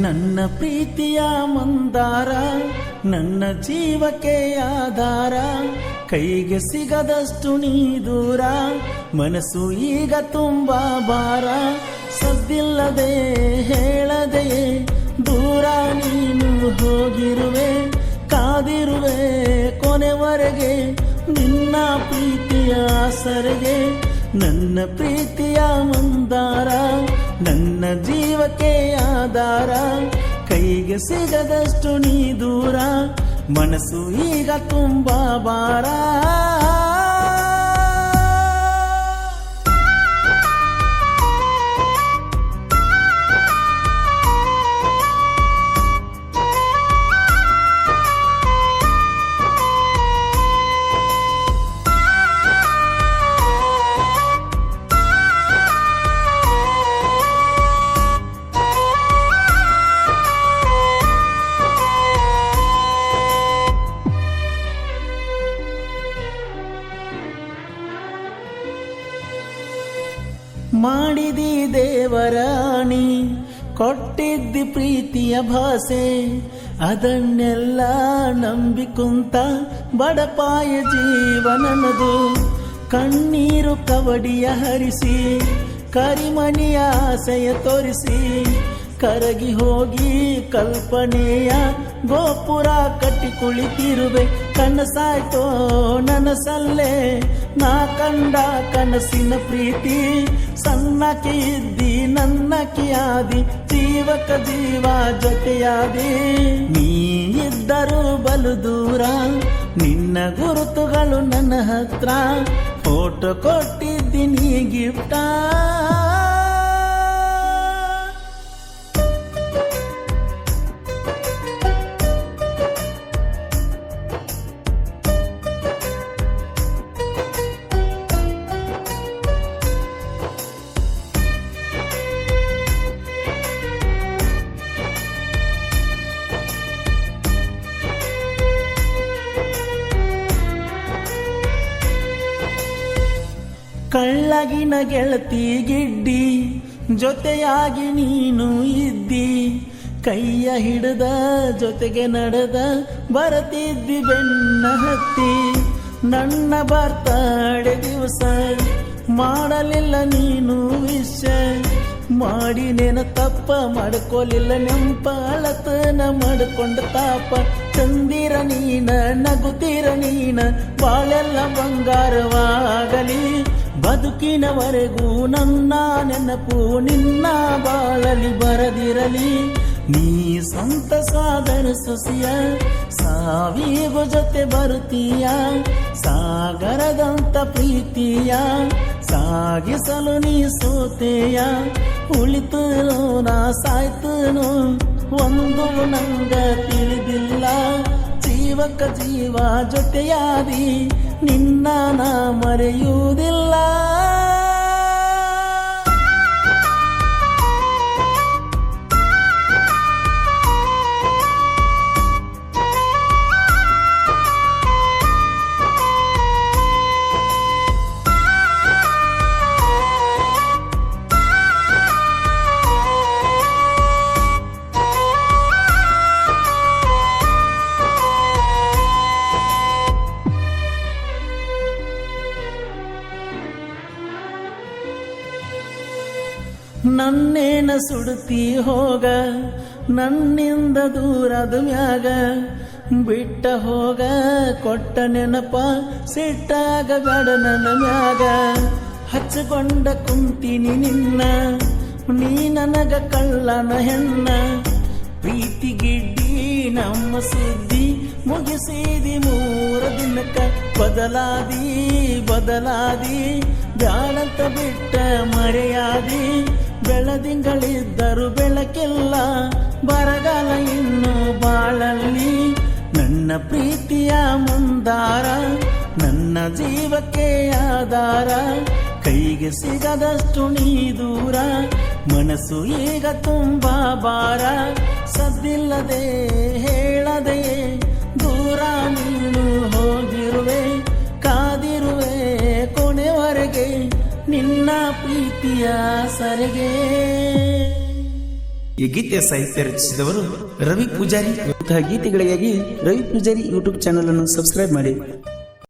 ಪ್ರೀತಿಯ ಮಂದಾರ, ನನ್ನ ಜೀವಕ್ಕೆ ಆಧಾರ, ಕೈಗೆ ಸಿಗದಷ್ಟು ನೀ ದೂರ, ಮನಸ್ಸು ಈಗ ತುಂಬಾ ಭಾರ. ಸದ್ದಿಲ್ಲದೆ ಹೇಳದೆ ದೂರ ನೀನು ಹೋಗಿರುವೆ, ಕಾದಿರುವೆ ಕೊನೆವರೆಗೆ ನಿನ್ನ ಪ್ರೀತಿಯ ಸರಿಗೆ. ನನ್ನ ಪ್ರೀತಿಯ ಮಂದಾರ ನನ್ನ ಜೀವಕ್ಕೆ ಆಧಾರ. ಕೈಗೆ ಸಿಗದಷ್ಟು ನೀ ದೂರ. ಮನಸ್ಸು ಈಗ ತುಂಬಾ ಭಾರ. ಮಾಡಿದಿ ದೇವರಾಣಿ, ಕೊಟ್ಟಿದ್ದಿ ಪ್ರೀತಿಯ ಭಾಷೆ ಅದನ್ನೆಲ್ಲ ನಂಬಿಕೊಂತ ಬಡಪಾಯ ಜೀವನನದು. ಕಣ್ಣೀರು ಕವಡಿಯ ಹರಿಸಿ ಕರಿಮಣಿಯ ಆಸೆಯ ತೋರಿಸಿ, ಕರಗಿ ಹೋಗಿ ಕಲ್ಪನೆಯ ಗೋಪುರ ಕಟ್ಟಿ ಕುಳಿತಿರುವೆ. ಕನಸಾಯ್ತೋ ನನಸಲ್ಲೇ ನಾ ಕಂಡ ಕನಸಿನ ಪ್ರೀತಿ, ಸಣ್ಣಕಿ ಇದ್ದಿ ನನ್ನ ಕಿಯಾದಿ ಜೀವಕ ಜೀವ ಜೊತೆಯಾದಿ. ನೀ ಇದ್ದರೂ ಬಲು ದೂರ, ನಿನ್ನ ಗುರುತುಗಳು ನನ್ನ ಹತ್ರ. ಫೋಟೋ ಕೊಟ್ಟಿದ್ದೀನಿ ಗಿಫ್ಟಾ. ಕಳ್ಳಗಿನ ಗೆಳತಿ ಗಿಡ್ಡಿ, ಜೊತೆಯಾಗಿ ನೀನು ಇದ್ದಿ. ಕೈಯ ಹಿಡಿದ ಜೊತೆಗೆ ನಡೆದ ಬರತಿದ್ದಿ ಬೆನ್ನ ಹತ್ತಿ. ನನ್ನ ಬರ್ತಾಡೆ ದಿವಸ ಮಾಡಲಿಲ್ಲ ನೀನು ವಿಷ ಮಾಡಿ ನೆನ ತಪ್ಪ ಮಾಡ್ಕೊಲಿಲ್ಲ ನೆಂಪಾಳತನ ಮಾಡ್ಕೊಂಡ ತಾಪ. ಚಂದಿರ ನೀನ, ನಗುತ್ತೀರ ನೀನ, ಬಾಳೆಲ್ಲ ಬಂಗಾರವಾಗಲಿ. ಬದುಕಿನವರೆಗೂ ನನ್ನ ನೆನಪು ನಿನ್ನ ಬಾಳಲಿ, ಬರದಿರಲಿ. ನೀ ಸಂತ ಸಾಧನ ಸುಸಿಯ, ಸಾವಿಗೂ ಜೊತೆ ಬರುತ್ತೀಯ. ಸಾಗರದಂತ ಪ್ರೀತಿಯ, ಸಾಗಿಸಲು ನೀ ಸೋತೆಯ. ಉಳಿತನು ನಾ ಸಾಯ್ತನು ಒಂದು ನಂಗ ತಿಳಿದಿಲ್ಲ. ಜೀವಕ ಜೀವ ಜೊತೆಯಾದಿ ನಿನ್ನ ನಾ ಮರೆಯುವುದಿಲ್ಲ. ನನ್ನೇನ ಸುಡುತ್ತಿ ಹೋಗ, ನನ್ನಿಂದ ದೂರದ ಮ್ಯಾಗ ಬಿಟ್ಟ ಹೋಗ, ಕೊಟ್ಟ ನೆನಪ ಸಿಟ್ಟಾಗ ಬೇಡ ನನ್ನ ಮ್ಯಾಗ. ಹಚ್ಕೊಂಡ ಕುಂತೀನಿ ನಿನ್ನ, ನೀ ನನಗ ಕಳ್ಳನ ಹೆಣ್ಣ. ಪ್ರೀತಿ ಗಿಡ್ಡಿ ನಮ್ಮ ಸುದ್ದಿ ಮುಗಿಸಿದಿ ಮೂರ ದಿನಕ್ಕ ಬದಲಾದಿ ಬದಲಾದಿ ಬ್ಯಾಡಂತ ಬಿಟ್ಟ ಮರೆಯಾದಿ. ಬೆಳದಿಂಗಳಿದ್ದರು ಬೆಳಕಿಲ್ಲ. ಬರಗಾಲ ಇನ್ನು ಬಾಳಲ್ಲಿ. ನನ್ನ ಪ್ರೀತಿಯ ಮುಂದಾರ, ನನ್ನ ಜೀವಕ್ಕೆ ಆಧಾರ. ಕೈಗೆ ಸಿಗದಷ್ಟು ನೀ ದೂರ ಮನಸ್ಸು ಈಗ ತುಂಬಾ ಬಾರ ಸದ್ದಿಲ್ಲದೆ ಹೇಳದೆ ಸರಿಗೆ. ಈ ಗೀತೆಯ ಸಾಹಿತ್ಯ ರಚಿಸಿದವರು ರವಿ ಪೂಜಾರಿ. ಇಂತಹ ಗೀತೆಗಳಿಗಾಗಿ ರವಿ ಪೂಜಾರಿ ಯೂಟ್ಯೂಬ್ ಚಾನಲ್ ಅನ್ನು ಸಬ್ಸ್ಕ್ರೈಬ್ ಮಾಡಿ.